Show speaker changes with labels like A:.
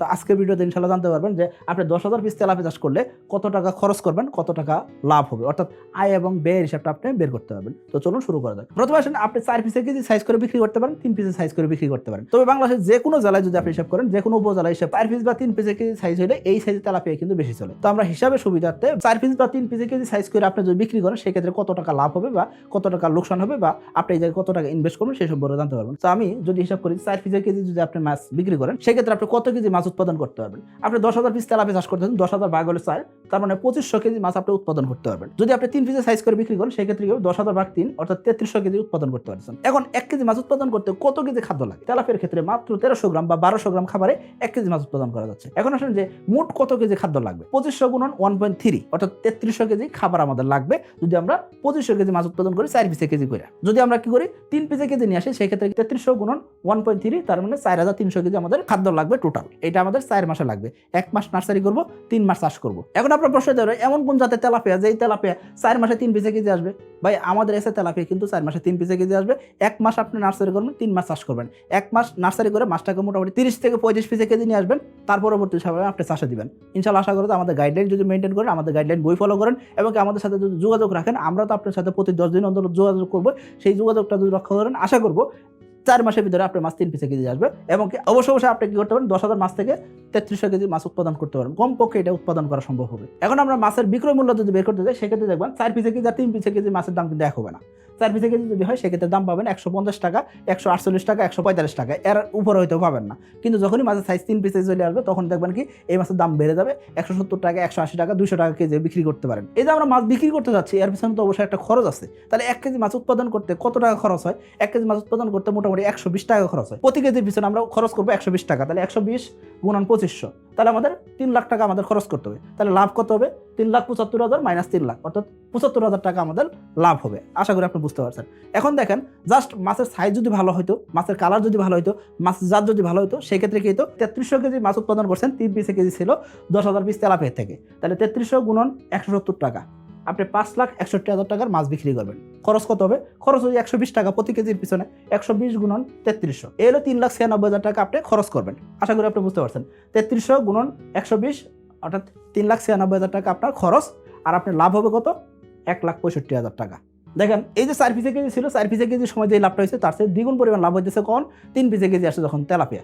A: তো আজকের ভিডিওতে ইনশাল্লাহ জানতে পারবেন যে আপনি দশ হাজার পিস তেলাপি চাষ করলে কত টাকা খরচ করবেন, কত টাকা লাভ হবে। অর্থাৎ আয় এবং ব্যয়ের হিসাবটা আপনি বের করতে পারবেন। তো চলুন শুরু করা যাক। প্রথমে আসেন, আপনি চার পিসের কেজি সাইজ করে বিক্রি করতে পারেন, তিন পিসের সাইজ করে বিক্রি করতে পারেন। তবে বাংলাদেশের যে কোনো জেলায় যদি আপনি হিসাব করেন, যে কোনো উপজেলায় হিসাব, চার পিস বা তিন পিসের কেজি সাইজ হলে এই সাইজের তেলাপিয়া কিন্তু বেশি চলে। তো আমরা হিসাবে সুবিধার্থে চার পিস বা তিন পিসের কেজি সাইজ করে আপনি যদি বিক্রি করেন, সেক্ষেত্রে কত টাকা লাভ হবে বা কত টাকা লোকসান হবে বা আপনি এই জায়গায় কত টাকা ইনভেস্ট করবেন সেই সম্পর্কে জানতে পারবেন। তো আমি যদি হিসাব করি, চার পিসের কেজি যদি আপনি মাছ বিক্রি করেন, সেক্ষেত্রে আপনি কত কেজি মাছ উৎপাদন করতে পারবেন আপনি দশ হাজার পিস তেলাপি চাষ করতেছেন দশ হাজার ভাগ হলে তার মানে পঁচিশশো কেজি মাছ আপনি উৎপাদন করতে পারবেন। যদি আপনি তিন পিসের সাইজ করে বিক্রি করেন, সেক্ষেত্রে দশ হাজার ভাগ তিন, অর্থাৎ তেত্রিশশো কেজি উৎপাদন করতে পারছেন। এখন এক কেজি মাছ উৎপাদন করতে কত কেজি খাদ্য লাগে? তেলাপের ক্ষেত্রে মাত্র তেরোশো গ্রাম বা বারোশো গ্রাম খাবারে এক কেজি মাছ উৎপাদন করা যাচ্ছে। এখন আসলে যে মোট কত কেজি খাদ্য লাগবে? পঁচিশশো গুণন ওয়ান পয়েন্ট থ্রি অর্থাৎ তেত্রিশশো কেজি খাবার আমাদের লাগবে যদি আমরা পঁচিশশো কেজি মাছ উৎপাদন করি চার পিসে কেজি করে। যদি আমরা কি করি, তিন পিসে কেজি নিয়ে আসি, সেক্ষেত্রে তেত্রিশশো গুণন ওয়ান পয়েন্ট থ্রি তার মানে চার হাজার তিনশো কেজি আমাদের খাদ্য লাগবে টোটাল এটা আমাদের চার মাসে লাগবে। এক মাস নার্সারি করব, তিন মাস চাষ করব। এখন আপনার প্রশ্ন ধরে, এমন কোন জাতের তেলাপিয়া? যে তেলাপিয়া চার মাসে তিন পিসে কেজি আসবে? ভাই, আমাদের এসে তেলাপিয়া কিন্তু চার মাসে তিন পিসে কেজি আসবে। এক মাস আপনি নার্সারি করবেন, তিন মাস চাষ করবেন। এক মাস নার্সারি করে মাসটাকে মোটামুটি তিরিশ থেকে পঁয়ত্রিশ পিসে কেজি নিয়ে আসবেন। তার পরবর্তী সময় আপনি চাষে দিবেন। ইনশাল্লাহ আশা করি আমাদের গাইডলাইন যদি মেনটেন করেন, আমাদের গাইডলাইন বই ফলো করেন এবং আমাদের সাথে যদি যোগাযোগ রাখেন, আমরা তো আপনার সাথে প্রতি দশ দিন অন্তর যোগাযোগ করব। সেই যোগাযোগটা যদি রক্ষা করেন, আশা করব চার মাসের ভিতরে আপনার মাছ তিন পিসে কেজি আসবে এবং অবশ্য অবশ্যই আপনি কি করতে পারেন? দশ হাজার মাছ থেকে তেত্রিশশো কেজি মাছ উৎপাদন করতে পারেন। কমপক্ষে এটা উৎপাদন করা সম্ভব হবে। এখন আমরা মাছের বিক্রয় মূল্য যদি বের করতে যাই, সেক্ষেত্রে দেখবেন চার পিসে কেজি আর তিন পিসে কেজি মাছের দাম কিন্তু এক হবে না। চার পিসে কেজি যদি হয়, সেক্ষেত্রে দাম পাবেন একশো পঞ্চাশ টাকা, একশো আটচল্লিশ টাকা, একশো পঁয়তাল্লিশ টাকা। এর উপরে হয়তো পাবেন না। কিন্তু যখনই মাছের সাইজ তিন পিসে চলে আসবে, তখন দেখবেন কি, এই মাছের দাম বেড়ে যাবে। একশো সত্তর টাকা, একশো আশি টাকা দুশো টাকা কেজি বিক্রি করতে পারেন। এই যে আমরা মাছ বিক্রি করতে যাচ্ছি, এর পিছনে তো অবশ্যই একটা খরচ আছে। তাহলে এক কেজি মাছ উৎপাদন করতে কত টাকা খরচ হয়? এক কেজি মাছ উৎপাদন করতে মোটামুটি একশো বিশ টাকা খরচ হয়। প্রতি কেজির পিছনে আমরা খরচ করব একশো বিশ টাকা। তাহলে একশো বিশ গুণন পঁচিশশো। তাহলে আমাদের তিন লাখ টাকা আমাদের খরচ করতে হবে। তাহলে লাভ কত হবে? তিন লাখ পঁচাত্তর হাজার মাইনাস তিন লাখ। অর্থাৎ পঁচাত্তর হাজার টাকা আমাদের লাভ হবে। আশা করি আপনি বুঝতে পারছেন। এখন দেখেন জাস্ট মাছের সাইজ যদি ভালো হতো মাছের কালার যদি ভালো হতো মাছের জাত যদি ভালো হতো সেক্ষেত্রে কি হতো তেত্রিশশো কেজি মাছ উৎপাদন করছেন তিন পিসে কেজি ছিল দশ হাজার পিস তেলাপের থেকে। তাহলে তেত্রিশশো গুণন একশো সত্তর টাকা। আপনি পাঁচ লাখ একষট্টি হাজার টাকার মাছ বিক্রি করবেন। খরচ কত হবে? খরচ হচ্ছে একশো বিশ টাকা প্রতি কেজির পিছনে একশো বিশ গুণন তেত্রিশশো। এই হলো তিন লাখ ছিয়ানব্বই হাজার টাকা আপনি খরচ করবেন। আশা করি আপনি বুঝতে পারছেন। তেত্রিশশো গুণন একশো বিশ, অর্থাৎ তিন লাখ ছিয়ানব্বই হাজার টাকা আপনার খরচ, আর আপনার লাভ হবে কত? এক লাখ পঁয়ষট্টি হাজার টাকা। দেখেন, এই যে চার পিসে কেজি ছিল, চার পিসে কেজির সময় যে লাভটা হয়েছে, তার চেয়ে দ্বিগুণ পরিমাণ লাভ হইতেছে কখন তিন পিসে কেজি আসে যখন তেলাপিয়া।